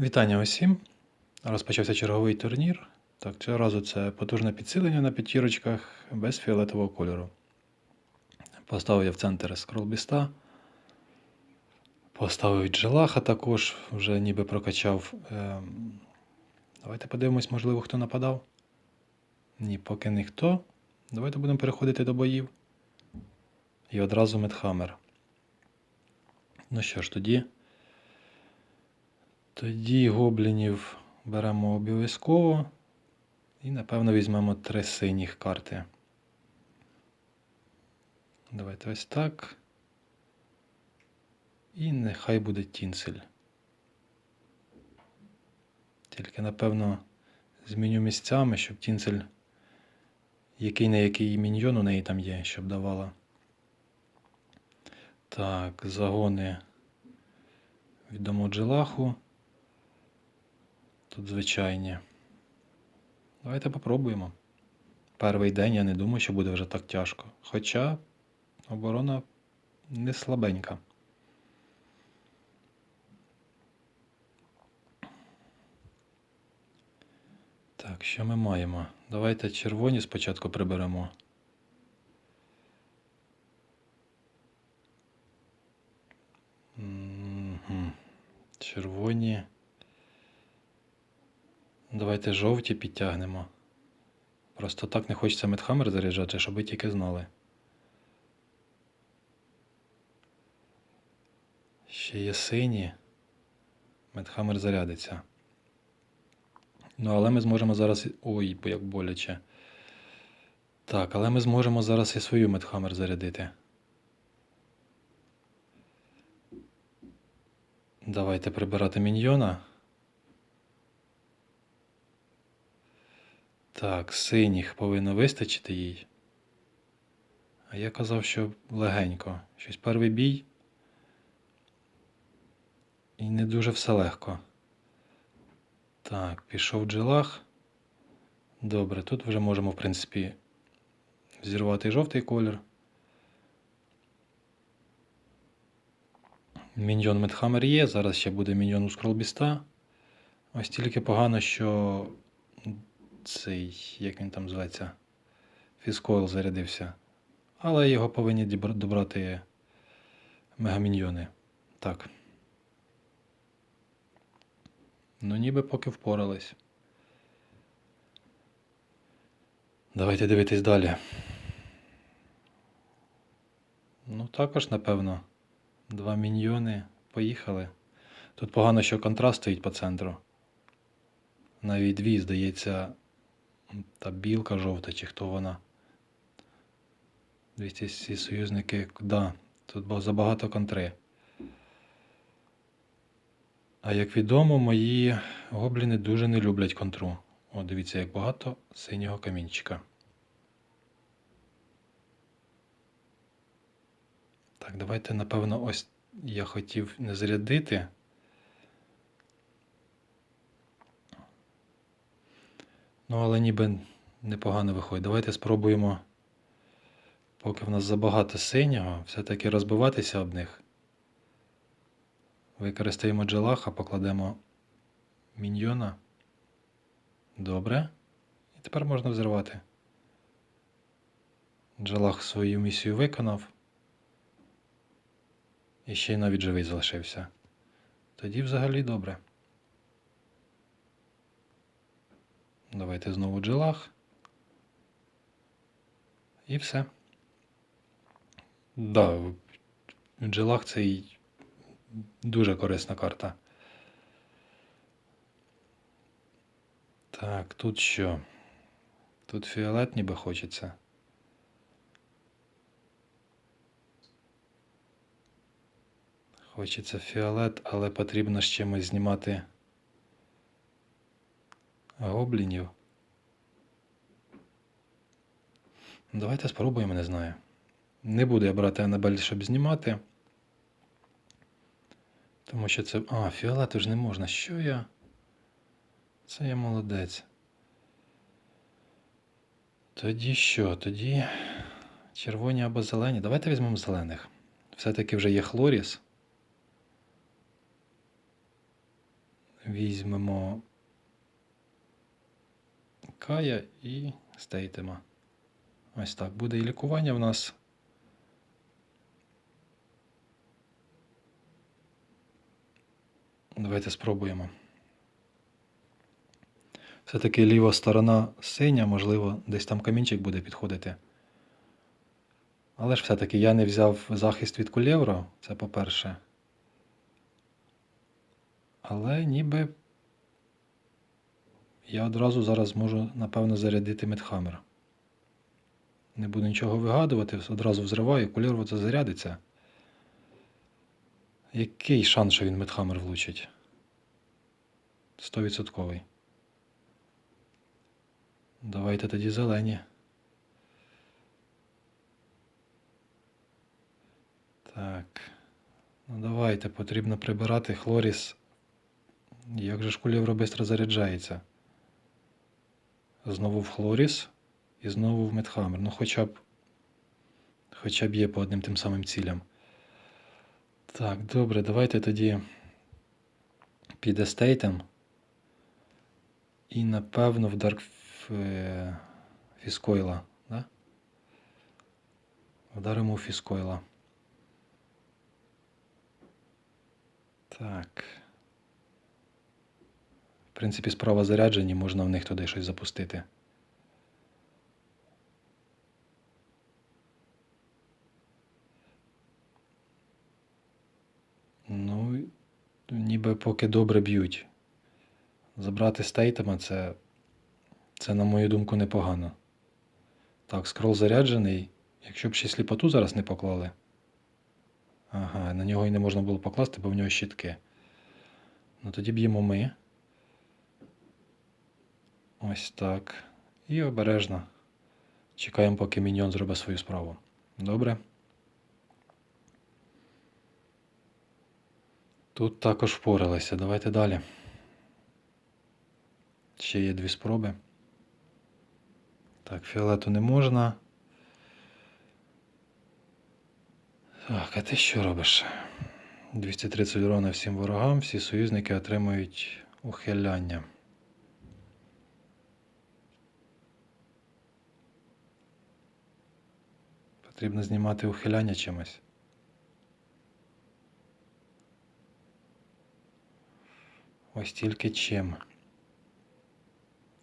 Вітання усім. Розпочався черговий турнір. Так, цього разу це потужне підсилення на п'ятірочках без фіолетового кольору. Поставив я в центр скролбіста. Поставив джелаха також, вже ніби прокачав. Ем, Давайте подивимось, можливо, хто нападав. Ні, поки ніхто. Давайте будемо переходити до боїв. І одразу Медхаммер. Ну що ж, тоді. Тоді гоблінів беремо обов'язково. І, напевно, візьмемо три синіх карти. Давайте ось так. І нехай буде тінцель. Тільки, напевно, зміню місцями, щоб тінцель, який не який міньйон у неї там є, щоб давала. Так, загони віддамо джелаху. Тут звичайні. Давайте попробуємо. Перший день я не думаю, що буде вже так тяжко. Хоча оборона не слабенька. Так, що ми маємо? Давайте червоні спочатку приберемо. Червоні. Давайте жовті підтягнемо. Просто так не хочеться медхаммер заряджати, щоб ви тільки знали. Ще є сині. Медхаммер зарядиться. Ну, але ми зможемо зараз. Ой, як боляче. Так, але ми зможемо зараз і свою медхаммер зарядити. Давайте прибирати міньйона. Так, синіх повинно вистачити їй. А я казав, що легенько. Щось перший бій. І не дуже все легко. Так, пішов джелах. Добре, тут вже можемо, в принципі, зірвати жовтий колір. Міньйон Медхаммер є, зараз ще буде міньйон у скролбіста. Ось тільки погано, що цей, як він там зветься, Фіскойл зарядився. Але його повинні добрати мегаміньйони. Так. Ну, ніби поки впорались. Давайте дивитись далі. Ну, також, напевно, два міньйони. Поїхали. Тут погано, що контраст стоїть по центру. Навіть дві, здається, та білка жовта, чи хто вона. 200 всі союзники. Да, тут забагато контри. А як відомо, мої гобліни дуже не люблять контру. О, дивіться, як багато синього камінчика. Так, давайте, напевно, ось я хотів не зарядити. Ну, але ніби непогано виходить. Давайте спробуємо, поки в нас забагато синього, все-таки розбиватися об них. Використаємо джелаха, покладемо міньйона. Добре. І тепер можна взірвати. Джелах свою місію виконав. І ще й навіть живий залишився. Тоді взагалі добре. Давайте знову джелах. І все. Да, джелах це дуже корисна карта. Так, тут що? Тут фіолет ніби хочеться. Хочеться фіолет, але потрібно з чимось знімати гоблінів. Давайте спробуємо, не знаю. Не буду я брати Анабель, щоб знімати. Тому що це. А, фіолету ж не можна. Що я? Це я молодець. Тоді що? Тоді червоні або зелені. Давайте візьмемо зелених. Все-таки вже є Хлоріс. візьмемо Кая і стейтема. Ось так. Буде і лікування в нас. Давайте спробуємо. Все-таки ліва сторона синя, можливо, десь там камінчик буде підходити. Але ж все-таки я не взяв захист від кулєвра, це по-перше. Але ніби я одразу зараз можу, напевно, зарядити медхаммер. Не буду нічого вигадувати, одразу взриваю, кулєвр це зарядиться. Який шанс, що він медхаммер влучить? 100%. Давайте тоді зелені. Так. Ну давайте, потрібно прибирати хлоріс. Як же ж кулєвро швидко заряджається? Знову в хлоріс і знову в медхаммер. Ну хоча б. Хоча б є по одним тим самим цілям. Так, добре, давайте тоді під естейтем. І напевно в Dark Фіскойла, да? Вдаримо у Фіскойла. Так. В принципі, справа заряджені, можна в них туди щось запустити. Ну, ніби поки добре б'ють. Забрати стейтема це, це, на мою думку, непогано. Так, скрол заряджений. Якщо б ще сліпоту зараз не поклали. Ага, на нього і не можна було покласти, бо в нього щитки. Ну тоді б'ємо ми. Ось так. І обережно. Чекаємо, поки міньйон зробить свою справу. Добре. Тут також впоралися. Давайте далі. Ще є дві спроби. Так, фіолету не можна. Так, а ти що робиш? 230 урона всім ворогам, всі союзники отримують ухиляння. Потрібно знімати ухиляння чимось. Ось тільки чим.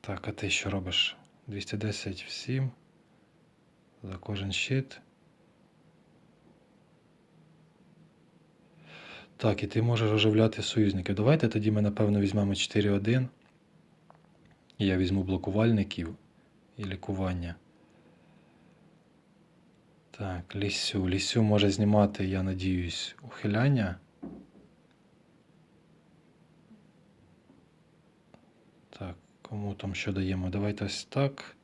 Так, а ти що робиш? 210 всім. За кожен щит. Так, і ти можеш оживляти союзників. Давайте тоді ми, напевно, візьмемо 4-1. І я візьму блокувальників і лікування. Так, лісю. Лісю може знімати, я надіюсь, ухиляння. Так, кому там що даємо? Давайте ось так.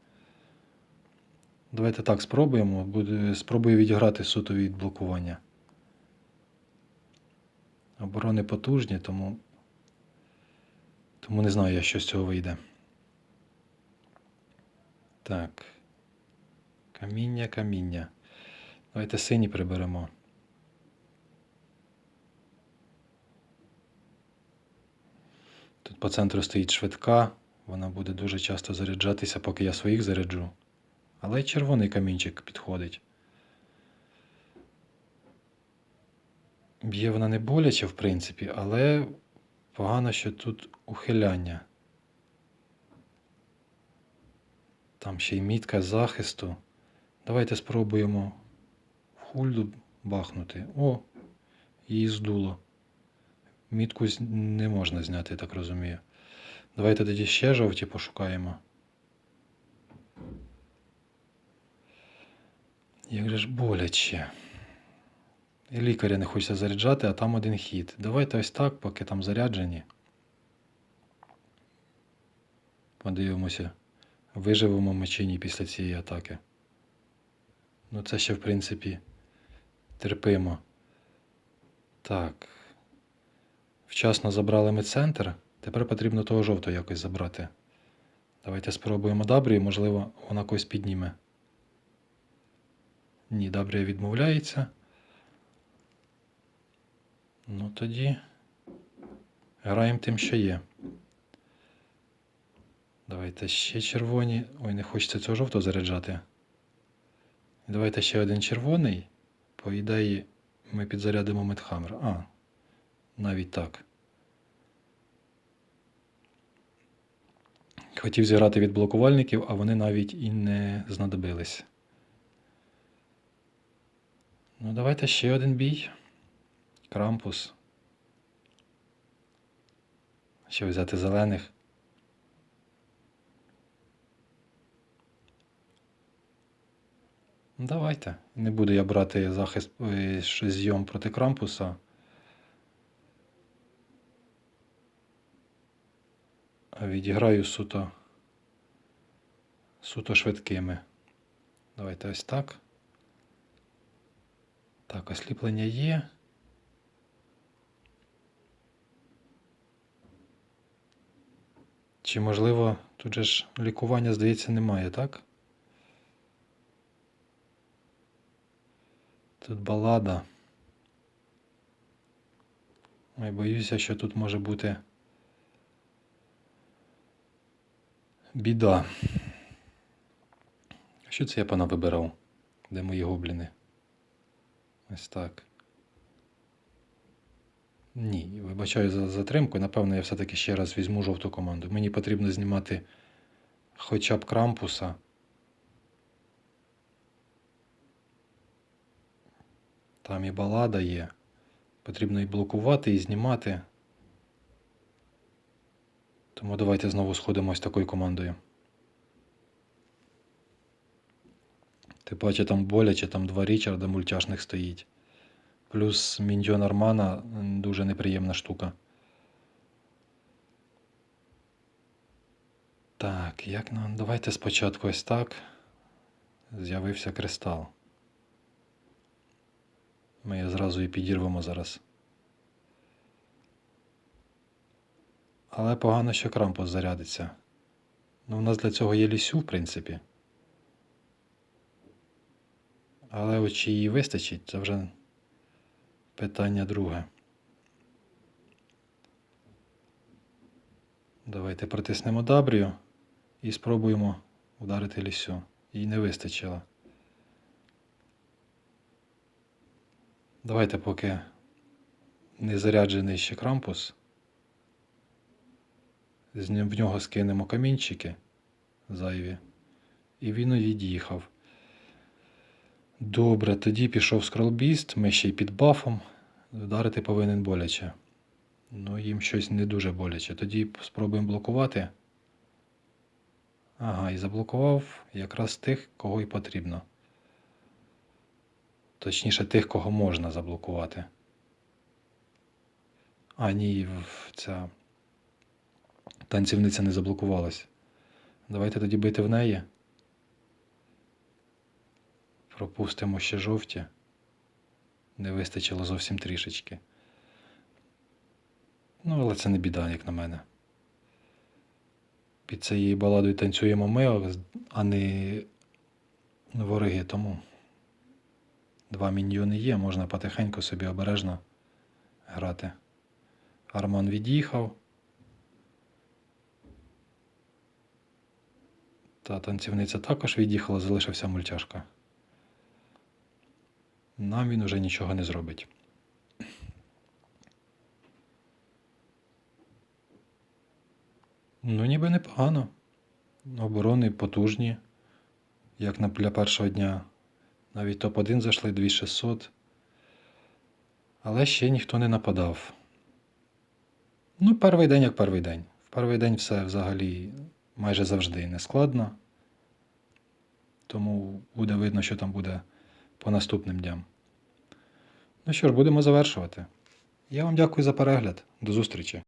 Давайте так спробуємо. Буде, спробую відіграти суто від блокування. Оборони потужні, тому. Тому не знаю я, що з цього вийде. Так. Каміння, каміння. Давайте сині приберемо. Тут по центру стоїть швидка, вона буде дуже часто заряджатися, поки я своїх заряджу. Але й червоний камінчик підходить. Б'є вона не боляче, в принципі, але погано, що тут ухиляння. Там ще й мітка захисту. Давайте спробуємо хульду бахнути. О, її здуло. Мітку не можна зняти, я так розумію. Давайте тоді ще жовті пошукаємо. Як же ж боляче. І лікаря не хочеться заряджати, а там один хід. Давайте ось так, поки там заряджені. Подивимося, виживемо ми чи ні після цієї атаки. Ну, це ще, в принципі, терпимо. Так. Вчасно забрали ми центр. Тепер потрібно того жовтого якось забрати. Давайте спробуємо Дабрію, можливо, вона когось підніме. Ні, Дабрія відмовляється. Ну тоді граємо тим, що є. Давайте ще червоні. Ой, не хочеться цього жовтого заряджати. Давайте ще один червоний. По ідеї, ми підзарядимо Медхаммер. А, навіть так. Хотів зіграти від блокувальників, а вони навіть і не знадобились. Ну, давайте ще один бій. Крампус. Ще взяти зелених. Давайте. Не буду я брати захист е, зйом проти Крампуса. А відіграю суто. Суто швидкими. Давайте ось так. Так, осліплення є. Чи можливо, тут же ж лікування, здається, немає, так? Тут балада. Ой, боюся, що тут може бути біда. Що це я пана вибирав? Де мої гобліни? Ось так. Ні, вибачаю за затримку. Напевно, я все-таки ще раз візьму жовту команду. Мені потрібно знімати хоча б крампуса. Там і балада є. Потрібно і блокувати, і знімати. Тому давайте знову сходимо з такою командою. Ти бачиш, там боляче, там два Річарда мультяшних стоїть. Плюс Міньйон Армана дуже неприємна штука. Так, як нам. Давайте спочатку ось так. З'явився кристал. Ми її зразу і підірвемо зараз. Але погано, що крампус зарядиться. Ну, у нас для цього є лісю, в принципі. Але от чи її вистачить, це вже питання друге. Давайте притиснемо Дабрію і спробуємо ударити лісю. Їй не вистачило. Давайте поки не заряджений ще крампус. В нього скинемо камінчики зайві. І він від'їхав. Добре, тоді пішов скролбіст, ми ще й під бафом. Вдарити повинен боляче. Ну, їм щось не дуже боляче. Тоді спробуємо блокувати. Ага, і заблокував якраз тих, кого і потрібно. Точніше, тих, кого можна заблокувати. А, ні, ця танцівниця не заблокувалась. Давайте тоді бити в неї. Пропустимо ще жовті. Не вистачило зовсім трішечки. Ну, але це не біда, як на мене. Під цією баладою танцюємо ми, а не вороги, тому два міньйони є, можна потихеньку собі обережно грати. Арман від'їхав. Та танцівниця також від'їхала, залишився мультяшка. Нам він уже нічого не зробить. Ну, ніби непогано. Оборони потужні, як для першого дня. Навіть топ-1 зайшли 2600. Але ще ніхто не нападав. Ну, перший день як перший день. В перший день все взагалі майже завжди не складно. Тому буде видно, що там буде по наступним дням. Ну що ж, будемо завершувати. Я вам дякую за перегляд. До зустрічі.